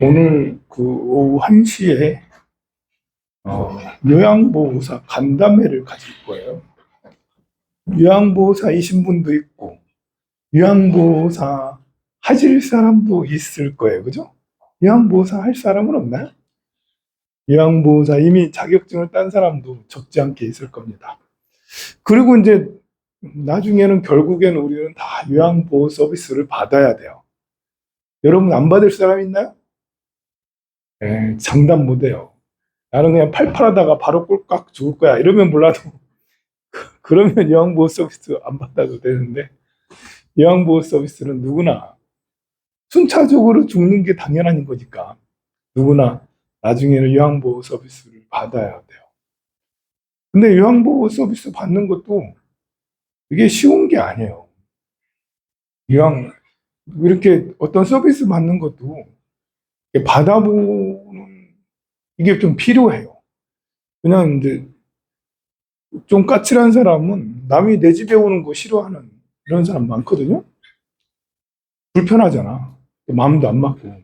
오늘 그 오후 1시에 어, 요양보호사 간담회를 가질 거예요. 요양보호사이신 분도 있고, 요양보호사 하실 사람도 있을 거예요. 그죠? 요양보호사 할 사람은 없나요? 요양보호사 이미 자격증을 딴 사람도 적지 않게 있을 겁니다. 그리고 이제 나중에는 결국에는 우리는 다 요양보호 서비스를 받아야 돼요. 여러분 안 받을 사람 있나요? 에, 장담 못해요. 나는 그냥 팔팔하다가 바로 꼴깍 죽을 거야. 이러면 몰라도 그러면 요양보호 서비스 안 받아도 되는데 요양보호 서비스는 누구나 순차적으로 죽는 게 당연한 거니까 누구나 나중에는 요양보호 서비스를 받아야 돼요. 근데 요양보호 서비스 받는 것도 이게 쉬운 게 아니에요. 요양 이렇게 어떤 서비스 받는 것도 받아보는 이게 좀 필요해요. 그냥 이제 좀 까칠한 사람은 남이 내 집에 오는 거 싫어하는 이런 사람 많거든요. 불편하잖아. 마음도 안 맞고.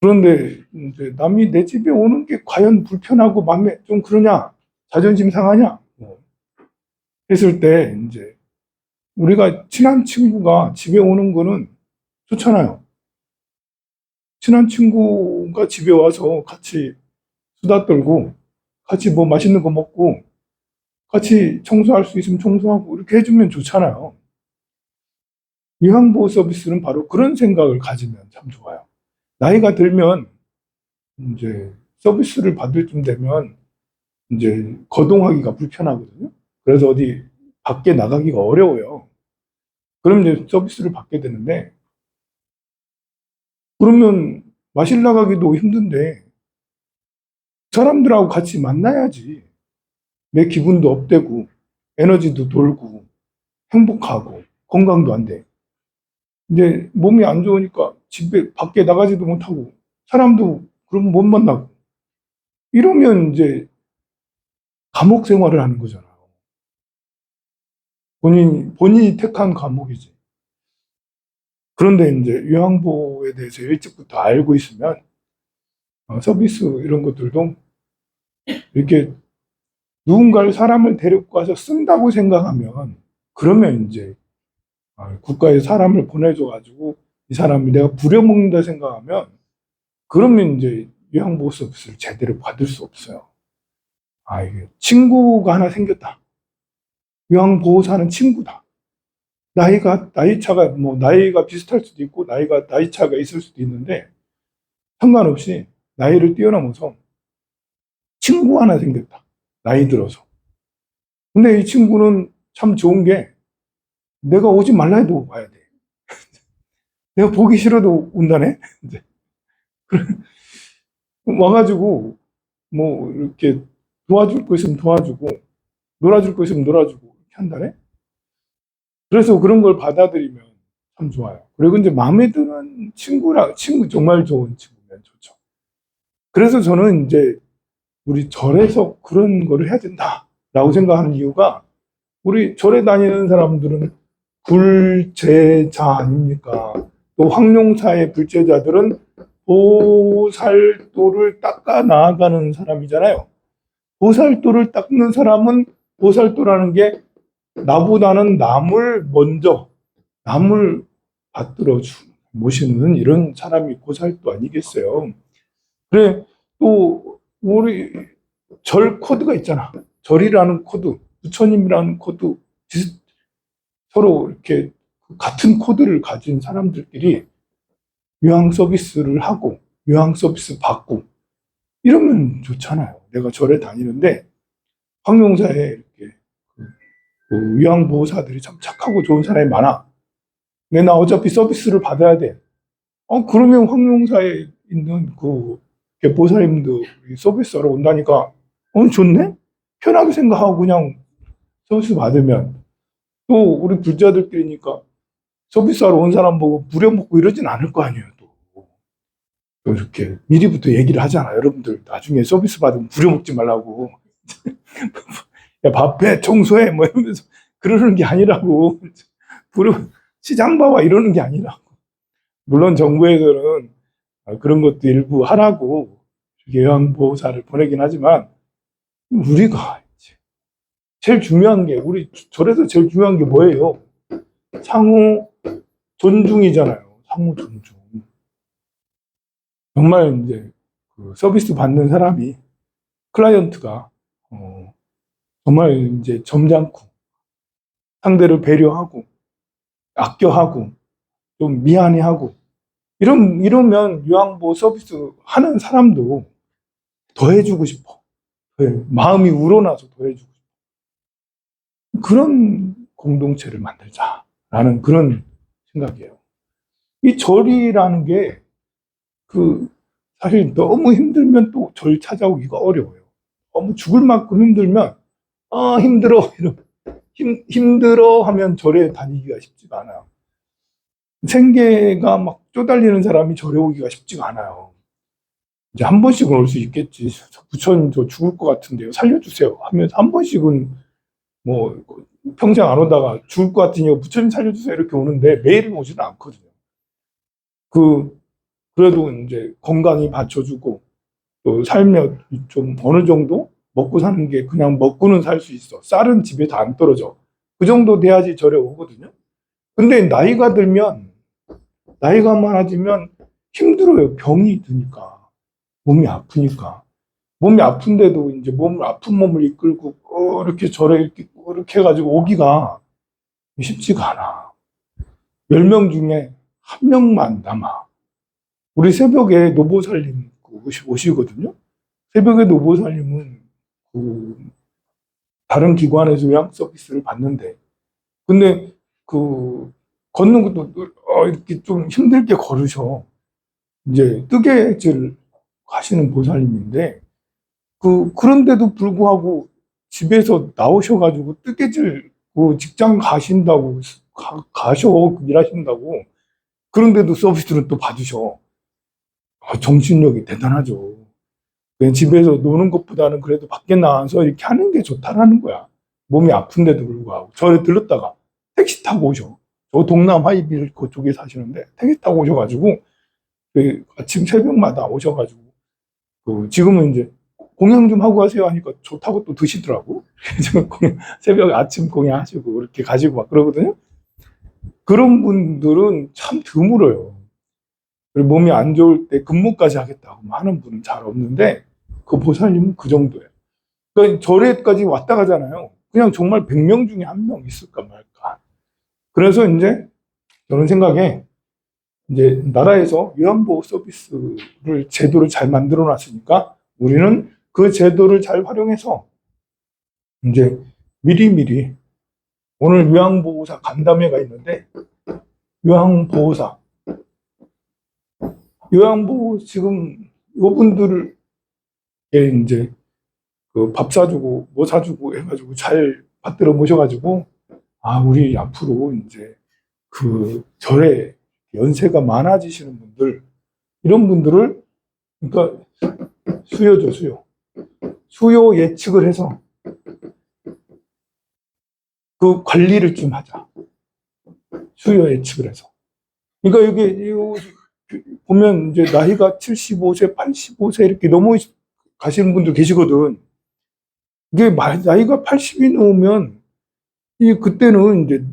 그런데 이제 남이 내 집에 오는 게 과연 불편하고 마음에 좀 그러냐? 자존심 상하냐? 뭐. 했을 때 이제 우리가 친한 친구가 집에 오는 거는 좋잖아요. 친한 친구가 집에 와서 같이 수다 떨고 같이 뭐 맛있는 거 먹고 같이 청소할 수 있으면 청소하고 이렇게 해주면 좋잖아요. 요양보호 서비스는 바로 그런 생각을 가지면 참 좋아요. 나이가 들면 이제 서비스를 받을 쯤 되면 이제 거동하기가 불편하거든요. 그래서 어디 밖에 나가기가 어려워요. 그럼 이제 서비스를 받게 되는데 그러면 마실 나가기도 힘든데 사람들하고 같이 만나야지 내 기분도 업되고 에너지도 돌고 행복하고 건강도 안 돼. 이제 몸이 안 좋으니까 집에 밖에 나가지도 못하고 사람도 그럼 못 만나고 이러면 이제 감옥 생활을 하는 거잖아요. 본인 본인이 택한 감옥이지. 그런데 이제 요양보호에 대해서 일찍부터 알고 있으면 어, 서비스 이런 것들도 이렇게 누군가를 사람을 데리고 가서 쓴다고 생각하면 그러면 이제 아, 국가에 사람을 보내줘가지고 이 사람이 내가 부려먹는다 생각하면 그러면 이제 요양보호 서비스를 제대로 받을 수 없어요. 아 이게 친구가 하나 생겼다. 요양보호사는 친구다. 나이가 나이 차가 뭐 나이가 비슷할 수도 있고 나이가 나이 차가 있을 수도 있는데 상관없이 나이를 뛰어넘어서 친구 하나 생겼다. 나이 들어서. 근데 이 친구는 참 좋은 게 내가 오지 말라 해도 와야 돼. 내가 보기 싫어도 온다네. 와가지고 뭐 이렇게 도와줄 거 있으면 도와주고 놀아줄 거 있으면 놀아주고 이렇게 한다네. 그래서 그런 걸 받아들이면 참 좋아요. 그리고 이제 마음에 드는 친구라 친구 정말 좋은 친구면 좋죠. 그래서 저는 이제 우리 절에서 그런 거를 해야 된다라고 생각하는 이유가 우리 절에 다니는 사람들은 불제자 아닙니까? 또 황룡사의 불제자들은 보살도를 닦아 나아가는 사람이잖아요. 보살도를 닦는 사람은 보살도라는 게 나보다는 남을 먼저 남을 받들어 주 모시는 이런 사람이 보살도 아니겠어요. 그래 또 우리 절 코드가 있잖아. 절이라는 코드, 부처님이라는 코드 서로 이렇게 같은 코드를 가진 사람들끼리 요양 서비스를 하고 요양 서비스 받고 이러면 좋잖아요. 내가 절에 다니는데 황룡사에 그 요양보호사들이 참 착하고 좋은 사람이 많아. 근데 나 어차피 서비스를 받아야 돼. 어, 그러면 황룡사에 있는 그 보살님들이 서비스하러 온다니까, 어, 좋네? 편하게 생각하고 그냥 서비스 받으면 또 우리 불자들끼리니까 서비스하러 온 사람 보고 부려먹고 이러진 않을 거 아니에요, 또. 또 이렇게 미리부터 얘기를 하잖아. 여러분들 나중에 서비스 받으면 부려먹지 말라고. 야, 밥해, 청소해, 뭐 이러면서 그러는 게 아니라고. 부려, 시장 봐봐 이러는 게 아니라고. 물론 정부에서는 아, 그런 것도 일부 하라고 요양보호사를 보내긴 하지만 우리가 제일 중요한 게 우리 절에서 제일 중요한 게 뭐예요? 상호 존중이잖아요. 상호 존중. 정말 이제 그 서비스 받는 사람이 클라이언트가 어, 정말 이제 점잖고 상대를 배려하고 아껴하고 좀 미안해하고 이런 이러면 요양보 서비스 하는 사람도 더 해주고 싶어. 네, 마음이 우러나서 더 해주고 싶어. 그런 공동체를 만들자라는 그런 생각이에요. 이 절이라는 게 그 사실 너무 힘들면 또 절 찾아오기가 어려워요. 너무 죽을 만큼 힘들면 아 힘들어 이러 힘 힘들어 하면 절에 다니기가 쉽지가 않아요. 생계가 막 쪼달리는 사람이 절에 오기가 쉽지가 않아요. 이제 한 번씩은 올 수 있겠지. 저 부처님 저 죽을 것 같은데요. 살려주세요. 하면서 한 번씩은 뭐 평생 안 오다가 죽을 것 같으니까 부처님 살려주세요. 이렇게 오는데 매일은 오지는 않거든요. 그, 그래도 이제 건강히 받쳐주고 또 살며 좀 어느 정도 먹고 사는 게 그냥 먹고는 살 수 있어. 쌀은 집에 다 안 떨어져. 그 정도 돼야지 절에 오거든요. 근데 나이가 들면 나이가 많아지면 힘들어요. 병이 드니까. 몸이 아프니까. 몸이 아픈데도 이제 몸을, 아픈 몸을 이끌고, 어, 이렇게 절에 이렇게, 이렇게 해가지고 오기가 쉽지가 않아. 10명 중에 한 명만 남아. 우리 새벽에 노보살님 오시- 오시거든요. 새벽에 노보살님은 그 다른 기관에서 요양 서비스를 받는데, 근데 그 걷는 것도 어, 이렇게 좀 힘들게 걸으셔. 이제 뜨개질 하시는 보살님인데, 그, 그런데도 불구하고 집에서 나오셔가지고 뜨개질 그 직장 가신다고, 가, 가셔, 일하신다고. 그런데도 서비스를 또 받으셔. 아, 정신력이 대단하죠. 집에서 노는 것보다는 그래도 밖에 나와서 이렇게 하는 게 좋다라는 거야. 몸이 아픈데도 불구하고. 절에 들렀다가 택시 타고 오셔. 저 동남 하이빌 그쪽에 사시는데 택시 타고 오셔가지고 그 아침 새벽마다 오셔가지고 그 지금은 이제 공양 좀 하고 가세요 하니까 좋다고 또 드시더라고. 새벽 아침 공양하시고 그렇게 가지고 막 그러거든요. 그런 분들은 참 드물어요. 몸이 안 좋을 때 근무까지 하겠다고 하는 분은 잘 없는데 그 보살님은 그 정도예요. 그러니까 절에까지 왔다 가잖아요. 그냥 정말 100명 중에 한 명 있을까 말까. 그래서 이제 저는 생각에 이제 나라에서 요양보호 서비스를 제도를 잘 만들어 놨으니까 우리는 그 제도를 잘 활용해서 이제 미리미리 오늘 요양보호사 간담회가 있는데 요양보호사 요양보호 지금 요분들을 이제 그 밥 사주고 뭐 사주고 해가지고 잘 받들어 모셔가지고 아 우리 앞으로 이제 그 절에 연세가 많아지시는 분들 이런 분들을 그러니까 수요죠 수요 수요 예측을 해서 그 관리를 좀 하자. 수요 예측을 해서. 그러니까 여기 요 보면 이제 나이가 75세 85세 이렇게 넘어 가시는 분들 계시거든 이게 마- 나이가 80이 넘으면 이 그때는 이제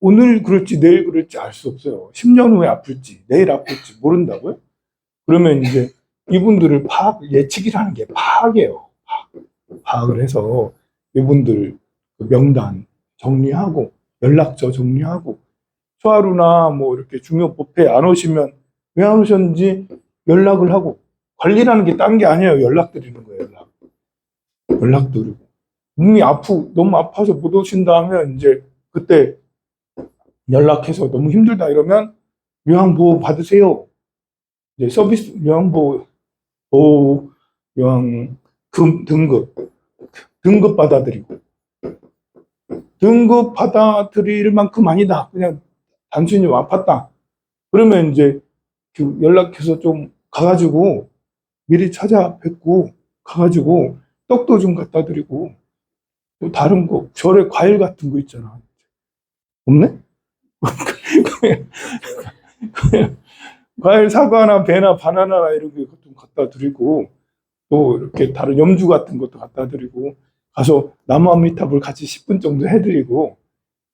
오늘 그럴지 내일 그럴지 알 수 없어요. 10년 후에 아플지 내일 아플지 모른다고요? 그러면 이제 이분들을 파악 예측이라는 게 파악이에요. 파악. 파악을 해서 이분들 그 명단 정리하고 연락처 정리하고 소하루나 뭐 이렇게 중요 법회 안 오시면 왜 안 오셨는지 연락을 하고 관리라는 게 딴 게 아니에요. 연락 드리는 거예요. 연락. 연락 드리고 몸이 아프 너무 아파서 못 오신다 하면 이제 그때 연락해서 너무 힘들다 이러면 요양보호 받으세요. 이제 서비스 요양보호 보호 요양 금 등급 등급 받아들이고 등급 받아들일 만큼 아니다. 그냥 단순히 아팠다. 그러면 이제 그 연락해서 좀 가가지고 미리 찾아뵙고 가가지고 떡도 좀 갖다 드리고 또 다른 거 절에 과일 같은 거 있잖아. 없네? 과일 사과나 배나 바나나나 이런 거좀 갖다 드리고 또 이렇게 다른 염주 같은 것도 갖다 드리고 가서 아미타불 같이 10분 정도 해드리고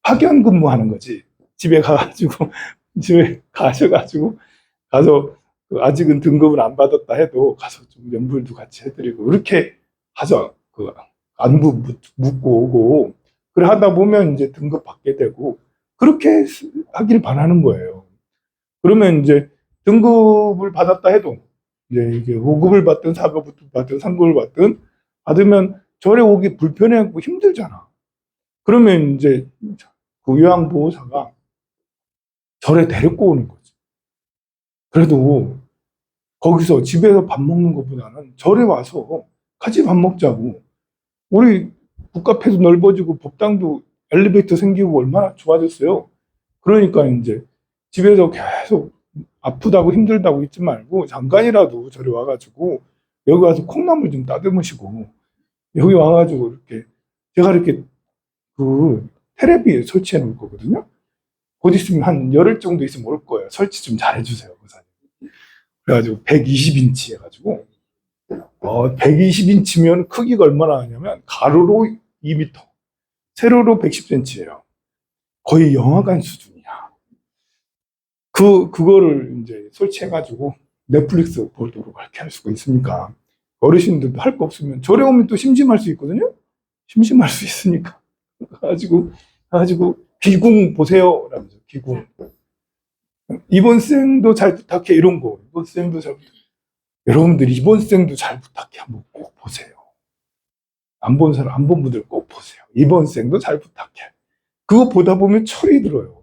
파견 근무하는 거지 집에 가가지고 집에 가셔가지고 가서 그 아직은 등급을 안 받았다 해도 가서 좀 연불도 같이 해드리고 이렇게 하죠 그 안부 묻- 묻고 오고 그래 하다 보면 이제 등급 받게 되고 그렇게 하길 바라는 거예요. 그러면 이제 등급을 받았다 해도 이제 이게 5급을 받든 4급을 받든 3급을 받든 받으면 절에 오기 불편해하고 힘들잖아. 그러면 이제 그 요양보호사가 절에 데리고 오는 거지. 그래도 거기서 집에서 밥 먹는 것보다는 절에 와서 같이 밥 먹자고. 우리 국카페도 넓어지고 법당도 엘리베이터 생기고 얼마나 좋아졌어요. 그러니까 이제 집에서 계속 아프다고 힘들다고 있지 말고 잠깐이라도 저리 와가지고 여기 와서 콩나물 좀 따듬으시고 여기 와가지고 이렇게 제가 이렇게 그 테레비에 설치해 놓을 거거든요. 곧 있으면 한 열흘 정도 있으면 올 거예요. 설치 좀 잘해주세요, 고사님. 그래가지고 120인치 해가지고 어, 120인치면 크기가 얼마나 하냐면 가로로 2m, 세로로 110cm예요. 거의 영화관 수준이야. 그 그거를 이제 설치해가지고 넷플릭스 보도록 그렇게 할 수가 있으니까 어르신들도 할 거 없으면 저래 오면 또 심심할 수 있거든요. 심심할 수 있으니까 가지고 가지고 귀궁 보세요. 라면서 귀궁. 이번 생도 잘 부탁해 이런 거. 이번 생도 잘 부탁해. 여러분들 이번 생도 잘 부탁해 한번 꼭 보세요. 안 본 사람 안 본 분들 꼭 보세요. 이번 생도 잘 부탁해. 그거 보다 보면 철이 들어요.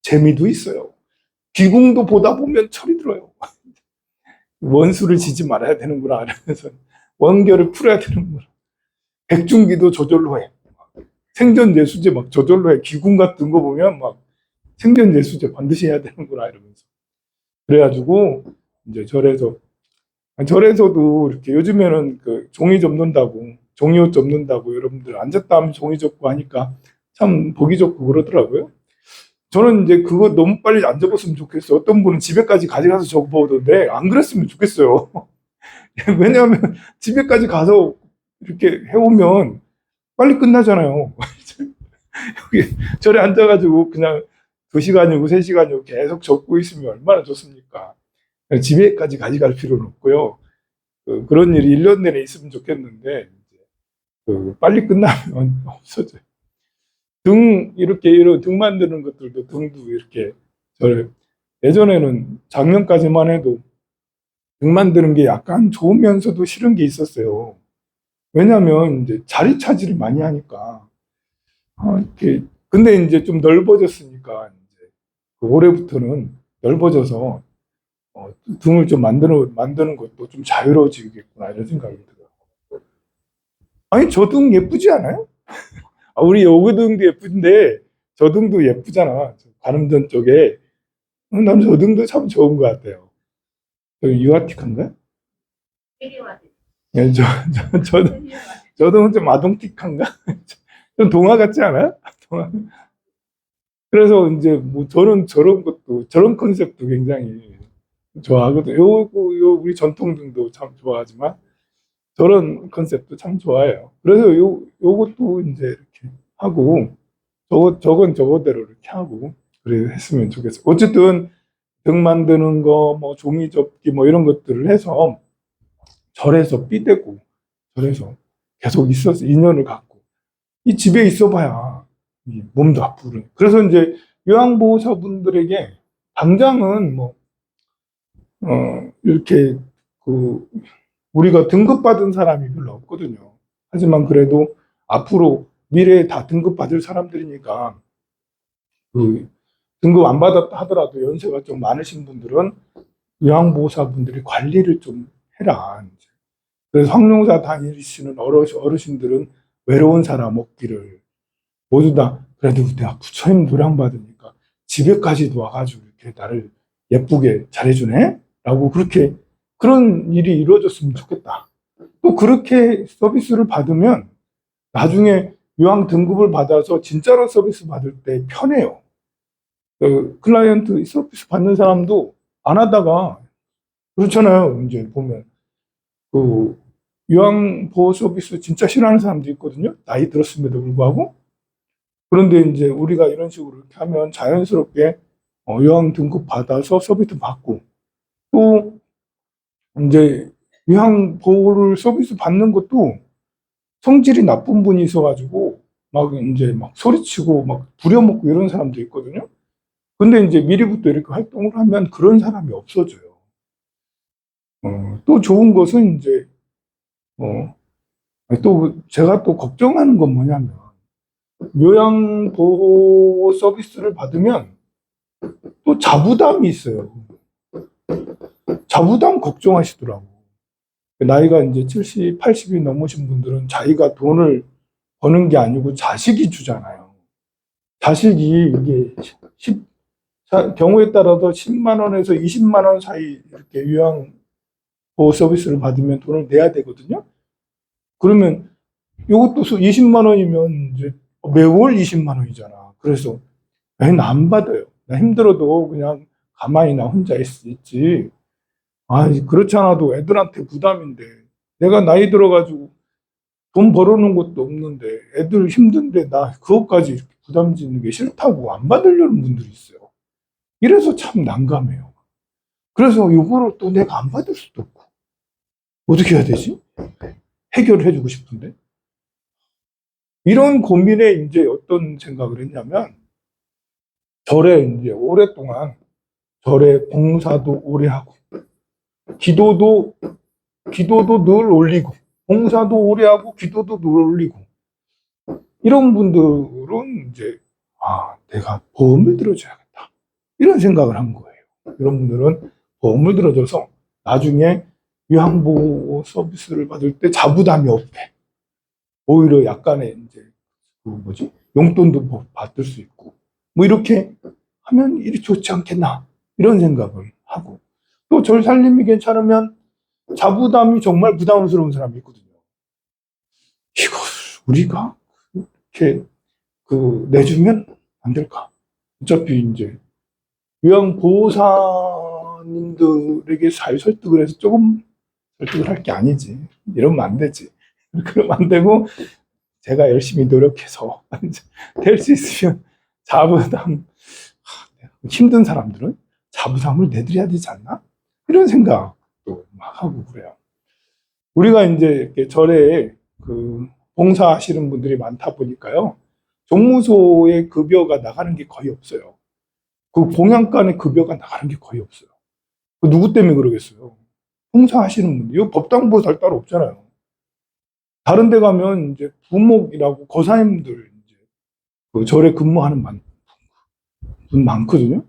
재미도 있어요. 귀궁도 보다 보면 철이 들어요. 원수를 지지 말아야 되는구나 이러면서 원결을 풀어야 되는구나. 백중기도 저절로 해. 생전 예수제 막 저절로 해. 귀궁 같은 거 보면 막 생전예수제 반드시 해야 되는구나 이러면서. 그래가지고 이제 절에서 절에서도 이렇게 요즘에는 그 종이 접는다고 종이옷 접는다고 여러분들 앉았다 하면 종이 접고 하니까 참 보기 좋고 그러더라고요. 저는 이제 그거 너무 빨리 안 접었으면 좋겠어요. 어떤 분은 집에까지 가져가서 접어오던데 안 그랬으면 좋겠어요. 왜냐하면 집에까지 가서 이렇게 해오면 빨리 끝나잖아요. 여기 절에 앉아가지고 그냥 두 시간이고 세 시간이고 계속 접고 있으면 얼마나 좋습니까? 집에까지 가져갈 필요는 없고요. 그, 런 일이 1년 내내 있으면 좋겠는데, 그 빨리 끝나면 없어져요. 등, 이렇게, 이런 등 만드는 것들도 등도 이렇게, 저 예전에는 작년까지만 해도 등 만드는 게 약간 좋으면서도 싫은 게 있었어요. 왜냐면 이제 자리 차지를 많이 하니까. 아, 이렇게, 근데 이제 좀 넓어졌으니까, 올해부터는 넓어져서 어, 등을 좀 만드는, 만드는 것도 좀 자유로워지겠구나, 이런 생각이 들어요. 아니, 저 등 예쁘지 않아요? 아, 우리 여기 등도 예쁜데, 저 등도 예쁘잖아. 저 가늠전 쪽에. 어, 난저 등도 참 좋은 것 같아요. 저 유아틱한가요? 예, 저, 저, 저, 저 등은 좀 아동틱한가? 좀 동화 같지 않아요? 동화. 그래서 이제 뭐 저는 저런 것도, 저런 컨셉도 굉장히 좋아하거든요. 요, 요, 우리 전통등도 참 좋아하지만 저런 컨셉도 참 좋아해요. 그래서 요, 요것도 이제 이렇게 하고 저거, 저건 저거대로 이렇게 하고 그래 했으면 좋겠어요. 어쨌든 등 만드는 거, 뭐 종이 접기 뭐 이런 것들을 해서 절에서 삐대고 절에서 계속 있어서 인연을 갖고 이 집에 있어봐야 이 몸도 아프고 그래서 이제 요양보호사분들에게 당장은 뭐 어, 이렇게, 그, 우리가 등급 받은 사람이 별로 없거든요. 하지만 그래도 앞으로 미래에 다 등급 받을 사람들이니까, 그, 등급 안 받았다 하더라도 연세가 좀 많으신 분들은 요양보호사분들이 관리를 좀 해라. 그래서 황룡사 다니시는 어르신, 어르신들은 외로운 사람 없기를 모두 다 그래도 내가 부처님 도량 받으니까 집에까지도 와가지고 이렇게 나를 예쁘게 잘해주네? 라고 그렇게 그런 일이 이루어졌으면 좋겠다. 또 그렇게 서비스를 받으면 나중에 요양 등급을 받아서 진짜로 서비스 받을 때 편해요. 그 클라이언트 서비스 받는 사람도 안 하다가 그렇잖아요. 이제 보면 그 요양보호 서비스 진짜 싫어하는 사람도 있거든요. 나이 들었음에도 불구하고. 그런데 이제 우리가 이런 식으로 이렇게 하면 자연스럽게 어, 요양 등급 받아서 서비스 받고 또 이제 요양 보호를 서비스 받는 것도 성질이 나쁜 분이 있어가지고 막 이제 막 소리치고 막 부려먹고 이런 사람도 있거든요. 근데 이제 미리부터 이렇게 활동을 하면 그런 사람이 없어져요. 어, 또 좋은 것은 이제 어, 또 제가 또 걱정하는 건 뭐냐면 요양 보호 서비스를 받으면 또 자부담이 있어요. 자부담 걱정하시더라고. 나이가 이제 70, 80이 넘으신 분들은 자기가 돈을 버는 게 아니고 자식이 주잖아요. 자식이 이게 10, 자, 경우에 따라서 10만 원에서 20만 원 사이 이렇게 요양 보호 서비스를 받으면 돈을 내야 되거든요. 그러면 이것도 20만 원이면 이제 매월 20만 원이잖아. 그래서 나안 받아요. 나 힘들어도 그냥 가만히 나 혼자 있, 있지. 아, 그렇지 않아도 애들한테 부담인데 내가 나이 들어가지고 돈 벌어놓은 것도 없는데 애들 힘든데 나 그것까지 부담 짓는 게 싫다고 안 받으려는 분들이 있어요. 이래서 참 난감해요. 그래서 이거를 또 내가 안 받을 수도 없고 어떻게 해야 되지? 해결을 해주고 싶은데 이런 고민에 이제 어떤 생각을 했냐면 절에 이제 오랫동안 절에 봉사도 오래 하고 기도도 기도도 늘 올리고 봉사도 오래 하고 기도도 늘 올리고 이런 분들은 이제 아 내가 보험을 들어줘야겠다 이런 생각을 한 거예요. 이런 분들은 보험을 들어줘서 나중에 요양보호 서비스를 받을 때 자부담이 없게 오히려 약간의 이제 그 뭐지 용돈도 뭐 받을 수 있고 뭐 이렇게 하면 일이 좋지 않겠나 이런 생각을 하고 또 절 살림이 괜찮으면 자부담이 정말 부담스러운 사람이 있거든요. 이거 우리가 이렇게 그 내주면 안 될까? 어차피 이제 요양보호사님들에게 잘 설득을 해서 조금 설득을 할 게 아니지. 이러면 안 되지. 그러면 안 되고 제가 열심히 노력해서 될 수 있으면 자부담 힘든 사람들은 자부담을 내드려야 되지 않나? 이런 생각도 막 하고 그래요. 우리가 이제 절에 그 봉사하시는 분들이 많다 보니까요. 종무소의 급여가 나가는 게 거의 없어요. 그 봉양간의 급여가 나가는 게 거의 없어요. 그 누구 때문에 그러겠어요? 봉사하시는 분들, 이거 법당보살 따로 없잖아요. 다른 데 가면 이제 부목이라고 거사님들 이제 그 절에 근무하는 만, 분 많거든요.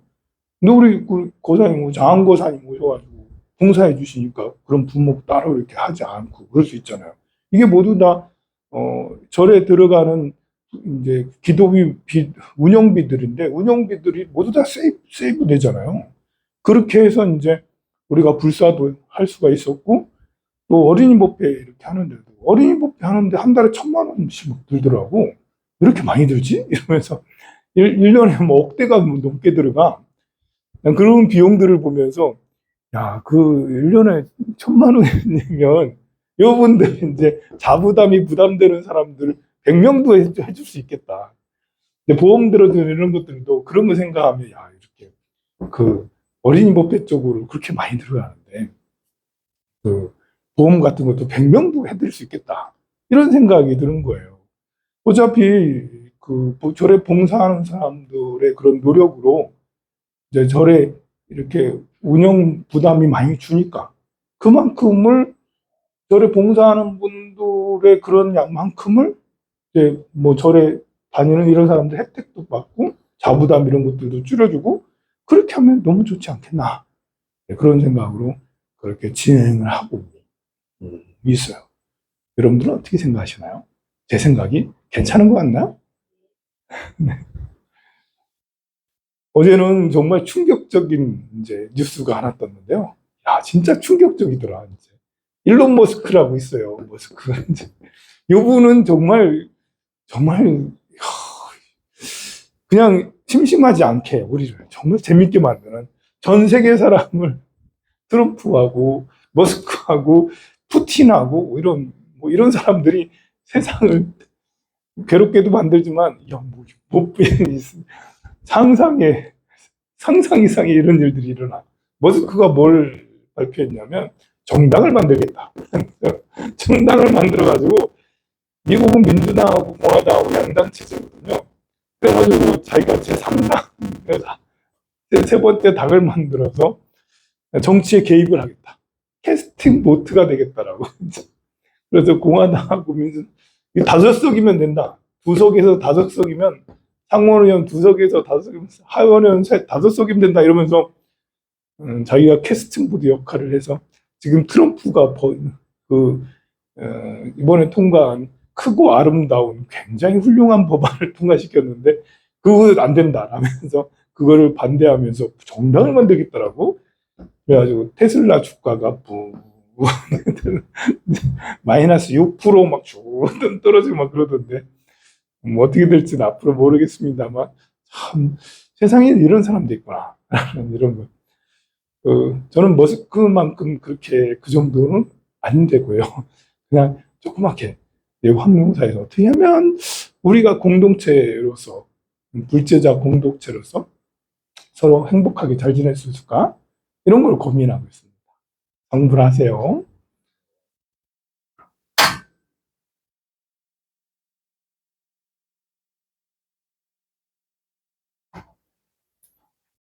근데 우리 그 거사님, 뭐 장안거사님 오셔가지고 봉사해 주시니까 그런 부목 따로 이렇게 하지 않고 그럴 수 있잖아요. 이게 모두 다, 어, 절에 들어가는 이제 기도비, 비, 운영비들인데 운영비들이 모두 다 세이브, 세이브 되잖아요. 그렇게 해서 이제 우리가 불사도 할 수가 있었고 또 어린이 법회 이렇게 하는데도 어린이 법회 하는데 한 달에 천만 원씩 들더라고. 이렇게 많이 들지? 이러면서 1, 년에뭐 억대가 넘게 들어가. 난 그런 비용들을 보면서 야, 그 1년에 천만 원이면 여러분들 이제 자부담이 부담되는 사람들 100명도 해줄 수 있겠다. 근데 보험 들어주는 이런 것들도 그런 거 생각하면 야, 이렇게 그 어린이 법회 쪽으로 그렇게 많이 들어가는데 그 보험 같은 것도 100명도 해드릴 수 있겠다. 이런 생각이 드는 거예요. 어차피 그 절에 봉사하는 사람들의 그런 노력으로 이제 절에 이렇게 운영 부담이 많이 주니까 그만큼을 절에 봉사하는 분들의 그런 양만큼을 이제 뭐 절에 다니는 이런 사람들 혜택도 받고 자부담 이런 것들도 줄여주고 그렇게 하면 너무 좋지 않겠나 네, 그런 생각으로 그렇게 진행을 하고 음, 있어요. 여러분들은 어떻게 생각하시나요? 제 생각이 괜찮은 것 같나요? 네. 어제는 정말 충격적인 이제 뉴스가 하나 떴는데요. 야, 진짜 충격적이더라. 이제. 일론 머스크라고 있어요. 머스크. 이제. 이분은 정말, 정말, 야, 그냥 심심하지 않게 우리를 정말 재밌게 만드는 전 세계 사람을 트럼프하고 머스크하고 푸틴하고 이런 뭐 이런 사람들이 세상을 괴롭게도 만들지만 야뭐 뭐, 상상에 상상 이상의 이런 일들이 일어나. 머스크가 뭘 발표했냐면 정당을 만들겠다. 정당을 만들어 가지고 미국은 민주당하고 공화당하고 양당 체제거든요. 그래가지고 자기가 제 3당 세 번째 당을 만들어서 정치에 개입을 하겠다. 캐스팅 보트가 되겠다라고. 그래서 공화당하고 민주 이 다섯 석이면 된다. 두 석에서 다섯 석이면 상원의원 두 석에서 다섯 석이면 하원의원 세 다섯 석이면 된다 이러면서 음, 자기가 캐스팅 보드 역할을 해서 지금 트럼프가 버- 그 어, 이번에 통과한 크고 아름다운 굉장히 훌륭한 법안을 통과시켰는데 그거 안 된다라면서 그거를 반대하면서 정당을 만들겠다라고 그래가지고 테슬라 주가가 부 마이너스 6%막 쭉 떨어지고 막 그러던데 뭐 어떻게 될지는 앞으로 모르겠습니다만 참 세상에 이런 사람도 있구나 이런 거. 그 저는 머스크만큼 그렇게 그 정도는 안 되고요. 그냥 조그맣게 내 환경사에서 어떻게 하면 우리가 공동체로서 불제자 공동체로서 서로 행복하게 잘 지낼 수 있을까 이런 걸 고민하고 있습니다. 성불하세요.